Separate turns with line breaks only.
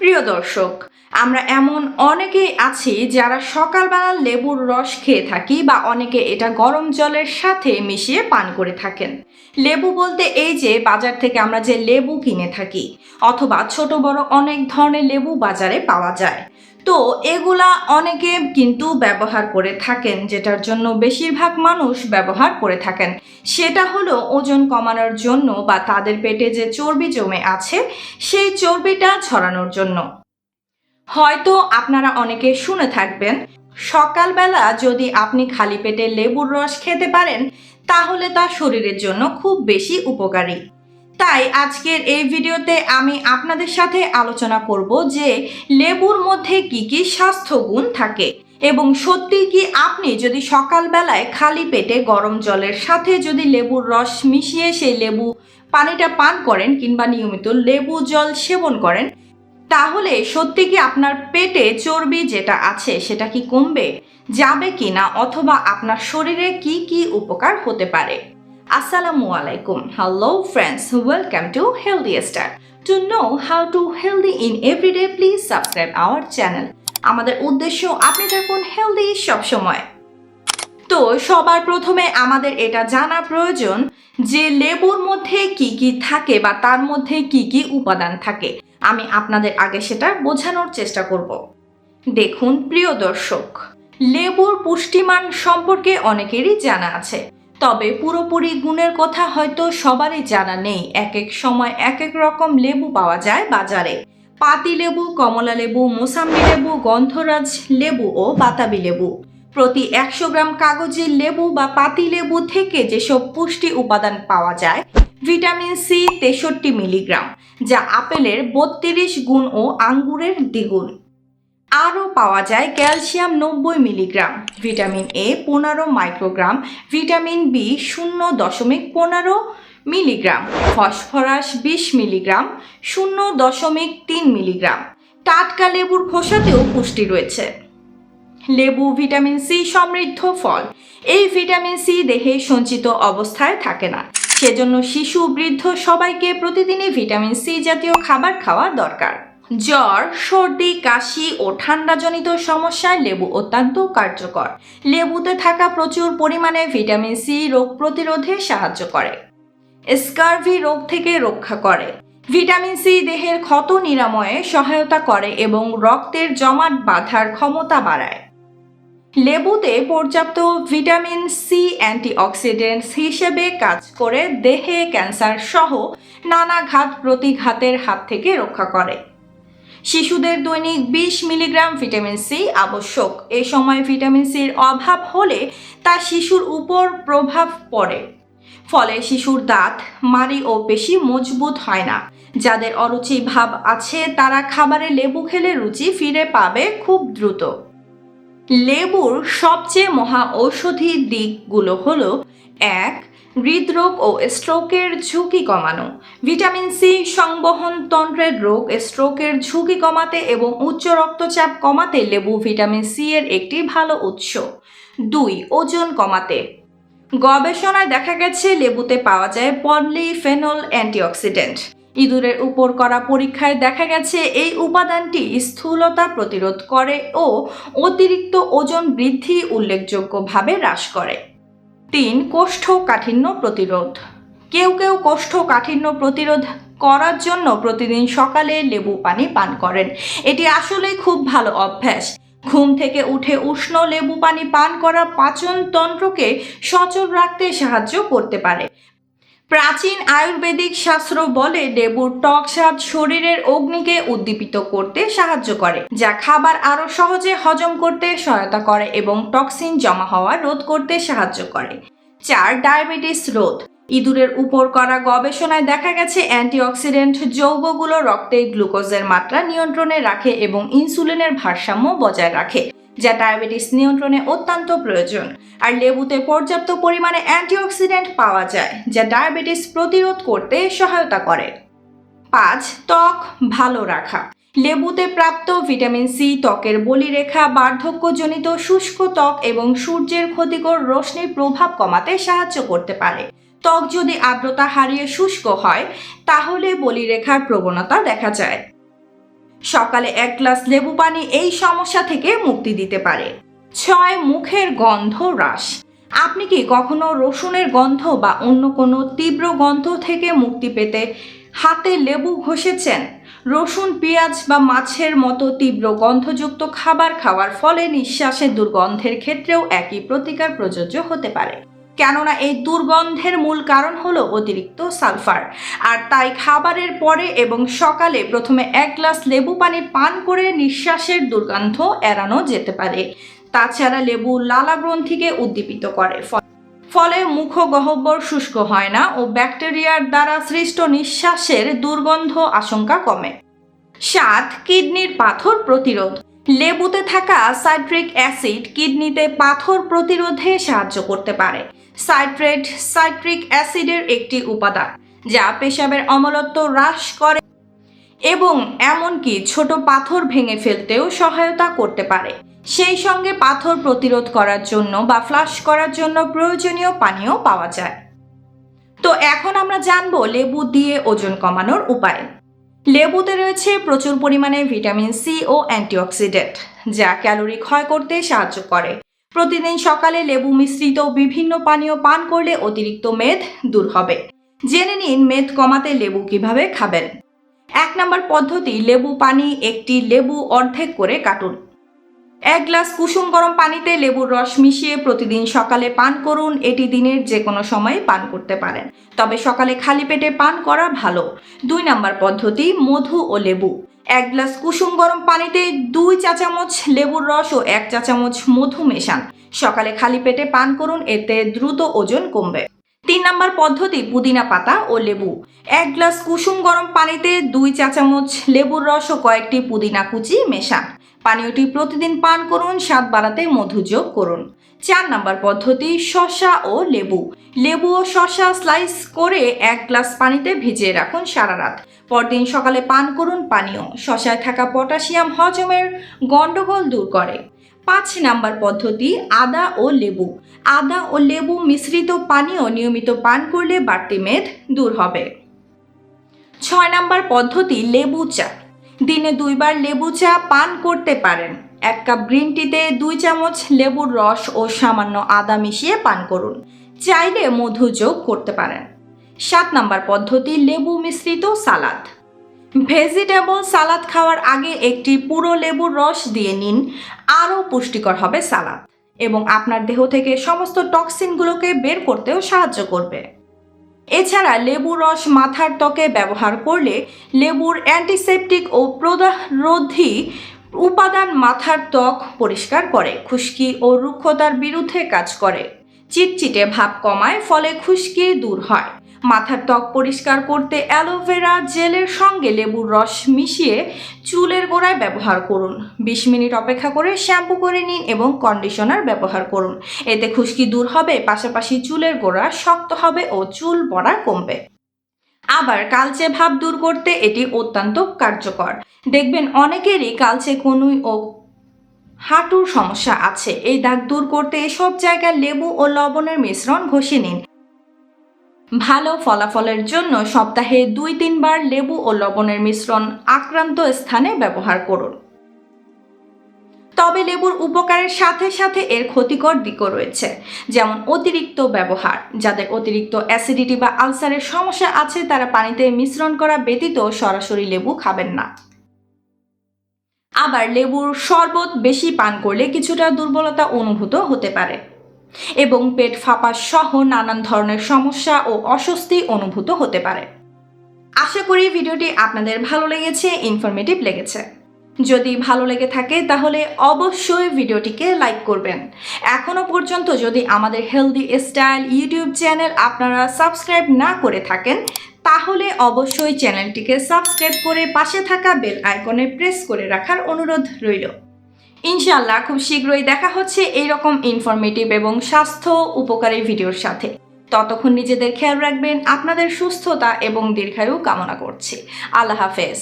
প্রিয় দর্শক, আমরা এমন অনেকেই আছি যারা সকালবেলা লেবুর রস খেয়ে থাকি বা অনেকে এটা গরম জলের সাথে মিশিয়ে পান করে থাকেন। লেবু বলতে এই যে বাজার থেকে আমরা যে লেবু কিনে থাকি, অথবা ছোট বড় অনেক ধরনের লেবু বাজারে পাওয়া যায়। তো এগুলা অনেকে কিন্তু ব্যবহার করে থাকেন, যেটার জন্য বেশিরভাগ মানুষ ব্যবহার করে থাকেন। সেটা হলো ওজন কমানোর জন্য বা তাদের পেটে যে চর্বি জমে আছে, সেই চর্বিটা ছড়ানোর জন্য। হয়তো আপনারা অনেকে শুনে থাকবেন, সকালবেলা যদি আপনি খালি পেটে লেবুর রস খেতে পারেন, তাহলে তা শরীরের জন্য খুব বেশি উপকারী। তাই আজকের এই ভিডিওতে আমি আপনাদের সাথে আলোচনা করব যে লেবুর মধ্যে কি কি স্বাস্থ্যগুণ থাকে এবং সত্যি কি আপনি যদি সকালবেলায় খালি পেটে গরম জলের সাথে যদি লেবুর রস মিশিয়ে সেই লেবু পানিটা পান করেন কিংবা নিয়মিত লেবু জল সেবন করেন, তাহলে সত্যি কি আপনার পেটে চর্বি যেটা আছে সেটা কি কমবে, যাবে কি না অথবা আপনার শরীরে কি কি উপকার হতে পারে? আসসালামু আলাইকুম hello friends welcome to healthy star to know how to healthy in everyday please subscribe our channel আমাদের উদ্দেশ্য, আপনি থাকুন হেলদি সবসময় তো, সবার প্রথমে আমাদের এটা জানা প্রয়োজন যে লেবুর মধ্যে কি কি থাকে বা তার মধ্যে কি কি উপাদান থাকে। আমি আপনাদের আগে সেটা বোঝানোর চেষ্টা করব। দেখুন, প্রিয় দর্শক, লেবুর পুষ্টিমান সম্পর্কে অনেকেরই জানা আছে। তবে পুরোপুরি গুণের কথা হয়তো সবারই জানা নেই। এক এক সময় এক এক রকম লেবু পাওয়া যায় বাজারে। পাতি লেবু, কমলা লেবু, মোসাম্বি লেবু, গন্ধরাজ লেবু ও বাতাবি লেবু। প্রতি একশো গ্রাম কাগজের লেবু বা পাতি লেবু থেকে যেসব পুষ্টি উপাদান পাওয়া যায়, ভিটামিন সি তেষট্টি মিলিগ্রাম, যা আপেলের বত্রিশ গুণ ও আঙ্গুরের দ্বিগুণ। আরও পাওয়া যায় ক্যালসিয়াম নব্বই মিলিগ্রাম, ভিটামিন এ পনেরো মাইক্রোগ্রাম, ভিটামিন বি শূন্য দশমিক পনেরো মিলিগ্রাম, ফসফরাস বিশ মিলিগ্রাম, শূন্য দশমিক তিন মিলিগ্রাম। টাটকা লেবুর খোসাতেও পুষ্টি রয়েছে। লেবু, ভিটামিন সি সমৃদ্ধ ফল। এই ভিটামিন সি দেহে সঞ্চিত অবস্থায় থাকে না। সেজন্য শিশু, বৃদ্ধ সবাইকে প্রতিদিনই ভিটামিন সি জাতীয় খাবার খাওয়া দরকার। জ্বর, সর্দি, কাশি ও ঠান্ডাজনিত সমস্যায় লেবু অত্যন্ত কার্যকর। লেবুতে থাকা প্রচুর পরিমাণে ভিটামিন সি রোগ প্রতিরোধে সাহায্য করে। স্কারভি রোগ থেকে রক্ষা করে। ভিটামিন সি দেহের ক্ষত নিরাময়ে সহায়তা করে এবং রক্তের জমাট বাঁধার ক্ষমতা বাড়ায়। লেবুতে পর্যাপ্ত ভিটামিন সি অ্যান্টিঅক্সিডেন্টস হিসেবে কাজ করে দেহে ক্যান্সার সহ নানা ঘাত প্রতিঘাতের হাত থেকে রক্ষা করে। শিশুদের দৈনিক বিশ মিলিগ্রাম ভিটামিন সি আবশ্যক। এ সময় ভিটামিন সির অভাব হলে তা শিশুর উপর প্রভাব পড়ে। ফলে শিশুর দাঁত, মাড়ি ও পেশি মজবুত হয় না। যাদের অরুচি ভাব আছে, তারা খাবারে লেবু খেলে রুচি ফিরে পাবে খুব দ্রুত। লেবুর সবচেয়ে মহা ঔষধি দিকগুলো হলো, এক হৃদরোগ ও স্ট্রোকের ঝুঁকি কমানো। ভিটামিন সি সংবহন তন্ত্রের রোগ, স্ট্রোকের ঝুঁকি কমাতে এবং উচ্চ রক্তচাপ কমাতে লেবু ভিটামিন সি এর একটি ভালো উৎস। দুই, ওজন কমাতে। গবেষণায় দেখা গেছে, লেবুতে পাওয়া যায় পলিফেনল অ্যান্টিঅক্সিডেন্ট। ইঁদুরের উপর করা পরীক্ষায় দেখা গেছে, এই উপাদানটি স্থূলতা প্রতিরোধ করে ও অতিরিক্ত ওজন বৃদ্ধি উল্লেখযোগ্যভাবে হ্রাস করে। তিন কোষ্ঠকাঠিন্য প্রতিরোধ। কেউ কেউ কোষ্ঠকাঠিন্য প্রতিরোধ করার জন্য প্রতিদিন সকালে লেবু পানি পান করেন। এটি আসলে খুব ভালো অভ্যাস। ঘুম থেকে উঠে উষ্ণ লেবু পানি পান করা পাচন তন্ত্রকে সচল রাখতে সাহায্য করতে পারে। প্রাচীন আয়ুর্বেদিক শাস্ত্র বলে লেবুর টক স্বাদ শরীরের অগ্নিকে উদ্দীপিত করতে সাহায্য করে, যা খাবার আরও সহজে হজম করতে সহায়তা করে এবং টক্সিন জমা হওয়া রোধ করতে সাহায্য করে। চার, ডায়াবেটিস রোধ। ইঁদুরের উপর করা গবেষণায় দেখা গেছে অ্যান্টিঅক্সিডেন্ট যৌগগুলো রক্তে গ্লুকোজের মাত্রা নিয়ন্ত্রণে রাখে এবং ইনসুলিনের ভারসাম্য বজায় রাখে। যা ডায়াবেটিস নিয়ন্ত্রণে অত্যন্ত প্রয়োজন। আর লেবুতে পর্যাপ্ত পরিমাণে অ্যান্টিঅক্সিডেন্ট পাওয়া যায়, যা ডায়াবেটিস প্রতিরোধ করতে সহায়তা করে। পাঁচ, ত্বক ভালো রাখা। লেবুতে প্রাপ্ত ভিটামিন সি, ত্বকের বলিরেখা, বার্ধক্যজনিত শুষ্ক ত্বক এবং সূর্যের ক্ষতিকর রশ্মির প্রভাব কমাতে সাহায্য করতে পারে। ত্বক যদি আর্দ্রতা হারিয়ে শুষ্ক হয়, তাহলে বলিরেখার প্রবণতা দেখা যায়। সকালে এক গ্লাস লেবু পানি এই সমস্যা থেকে মুক্তি দিতে পারে। ছয় মুখের গন্ধ হ্রাস। আপনি কি কখনো রসুনের গন্ধ বা অন্য কোনো তীব্র গন্ধ থেকে মুক্তি পেতে হাতে লেবু ঘষেছেন? রসুন, পেঁয়াজ বা মাছের মতো তীব্র গন্ধযুক্ত খাবার খাওয়ার ফলে নিঃশ্বাসের দুর্গন্ধের ক্ষেত্রেও একই প্রতিকার প্রযোজ্য হতে পারে। কেননা এই দুর্গন্ধের মূল কারণ হলো অতিরিক্ত সালফার। আর তাই খাবারের পরে এবং সকালে প্রথমে এক গ্লাস লেবু পানি পান করে নিঃশ্বাসের দুর্গন্ধ এড়ানো যেতে পারে। তাছাড়া লেবু লালা গ্রন্থিকে উদ্দীপিত করে। ফলে মুখগহ্বর শুষ্ক হয় না ও ব্যাকটেরিয়ার দ্বারা সৃষ্ট নিঃশ্বাসের দুর্গন্ধ আশঙ্কা কমে। সাত, কিডনির পাথর প্রতিরোধ। লেবুতে থাকা সাইট্রিক অ্যাসিড কিডনিতে পাথর প্রতিরোধে সাহায্য করতে পারে। সাইট্রেট, সাইট্রিক অ্যাসিডের একটি উপাদান, যা পেশাবের অমলত্ব হ্রাস করে এবং এমনকি ছোট পাথর ভেঙে ফেলতেও সহায়তা করতে পারে। সেই সঙ্গে পাথর প্রতিরোধ করার জন্য বা ফ্লাশ করার জন্য প্রয়োজনীয় পানীয় পাওয়া যায়। তো এখন আমরা জানব লেবু দিয়ে ওজন কমানোর উপায়। লেবুতে রয়েছে প্রচুর পরিমাণে ভিটামিন সি ও অ্যান্টিঅক্সিডেন্ট, যা ক্যালোরি ক্ষয় করতে সাহায্য করে। প্রতিদিন সকালে লেবু মিশ্রিত বিভিন্ন পানীয় পান করলে অতিরিক্ত মেদ দূর হবে। জেনে নিন মেদ কমাতে লেবু কীভাবে খাবেন। এক নম্বর পদ্ধতি, লেবু পানি একটি লেবু অর্ধেক করে কাটুন। এক গ্লাস কুসুম গরম পানিতে লেবুর রস মিশিয়ে প্রতিদিন সকালে পান করুন। এটি দিনের যে কোনো সময়ে পান করতে পারেন। তবে সকালে খালি পেটে পান করা ভালো। দুই নাম্বার পদ্ধতি, মধু ও লেবু। এক গ্লাস কুসুম গরম পানিতে দুই চা চামচ লেবুর রস ও এক চা চামচ মধু মেশান। সকালে খালি পেটে পান করুন, এতে দ্রুত ওজন কমবে। তিন নম্বর পদ্ধতি, পুদিনা পাতা ও লেবু। এক গ্লাস কুসুম গরম পানিতে দুই চা চামচ লেবুর রস ও কয়েকটি পুদিনা কুচি মেশান। পানীয়টি প্রতিদিন পান করুন, স্বাদ বাড়াতে মধু যোগ করুন। চার নাম্বার পদ্ধতি শশা ও লেবু। লেবু ও শসা স্লাইস করে এক গ্লাস পানিতে ভিজিয়ে রাখুন সারা রাত। পরদিন সকালে পান করুন পানীয়। শশায় থাকা পটাশিয়াম হজমের গন্ডগোল দূর করে। পাঁচ নাম্বার পদ্ধতি, আদা ও লেবু। আদা ও লেবু মিশ্রিত পানীয় নিয়মিত পান করলে বাড়তি মেদ দূর হবে। ছয় নাম্বার পদ্ধতি, লেবু চা। দিনে দুইবার লেবু চা পান করতে পারেন। এক কাপ গ্রিন টিতে দুই চামচ লেবুর রস ও সামান্য আদা মিশিয়ে পান করুন। চাইলে মধু যোগ করতে পারেন। সাত নাম্বার পদ্ধতি, লেবু মিশ্রিত সালাদ। ভেজিটেবল সালাদ খাওয়ার আগে একটি পুরো লেবুর রস দিয়ে নিন, আরও পুষ্টিকর হবে সালাদ এবং আপনার দেহ থেকে সমস্ত টক্সিনগুলোকে বের করতেও সাহায্য করবে। এছাড়া লেবু রস মাথার ত্বকে ব্যবহার করলে লেবুর অ্যান্টিসেপটিক ও প্রদাহরোধী উপাদান মাথার ত্বক পরিষ্কার করে, খুশকি ও রুক্ষতার বিরুদ্ধে কাজ করে। চিটচিটে ভাব কমায়, ফলে খুশকি দূর হয়। মাথার ত্বক পরিষ্কার করতে অ্যালোভেরা জেলের সঙ্গে লেবুর রস মিশিয়ে চুলের গোড়ায় ব্যবহার করুন। বিশ মিনিট অপেক্ষা করে শ্যাম্পু করে নিন এবং কন্ডিশনার ব্যবহার করুন। এতে খুশকি দূর হবে, পাশাপাশি চুলের গোড়া শক্ত হবে ও চুল পড়া কমবে। আবার কালচে ভাব দূর করতে এটি অত্যন্ত কার্যকর। দেখবেন অনেকেরই কালচে কনুই ও হাঁটুর সমস্যা আছে। এই দাগ দূর করতে এসব জায়গায় লেবু ও লবণের মিশ্রণ ঘষে নিন। ভালো ফলাফলের জন্য সপ্তাহে দুই তিনবার লেবু ও লবণের মিশ্রণ আক্রান্ত স্থানে ব্যবহার করুন। তবে লেবুর উপকারের সাথে সাথে এর ক্ষতিকর দিকও রয়েছে, যেমন অতিরিক্ত ব্যবহার। যাদের অতিরিক্ত অ্যাসিডিটি বা আলসারের সমস্যা আছে, তারা পানিতে মিশ্রণ করা ব্যতীত সরাসরি লেবু খাবেন না। আবার লেবুর শরবত বেশি পান করলে কিছুটা দুর্বলতা অনুভূত হতে পারে। এবং পেট ফাঁপা সহ নানান ধরনের সমস্যা ও অস্বস্তি অনুভূত হতে পারে। আশা করি ভিডিওটি আপনাদের ভালো লেগেছে ইনফরমেটিভ লেগেছে। যদি ভালো লেগে থাকে, তাহলে অবশ্যই ভিডিওটিকে লাইক করবেন। এখনও পর্যন্ত যদি আমাদের হেলদি স্টাইল ইউটিউব চ্যানেল আপনারা সাবস্ক্রাইব না করে থাকেন, তাহলে অবশ্যই চ্যানেলটিকে সাবস্ক্রাইব করে পাশে থাকা বেল আইকনে প্রেস করে রাখার অনুরোধ রইল। ইনশাল্লাহ খুব শীঘ্রই দেখা হচ্ছে এইরকম ইনফরমেটিভ এবং স্বাস্থ্য উপকারী ভিডিওর সাথে। ততক্ষণ নিজেদের খেয়াল রাখবেন, আপনাদের সুস্থতা এবং দীর্ঘায়ু কামনা করছি। আল্লাহ হাফেজ।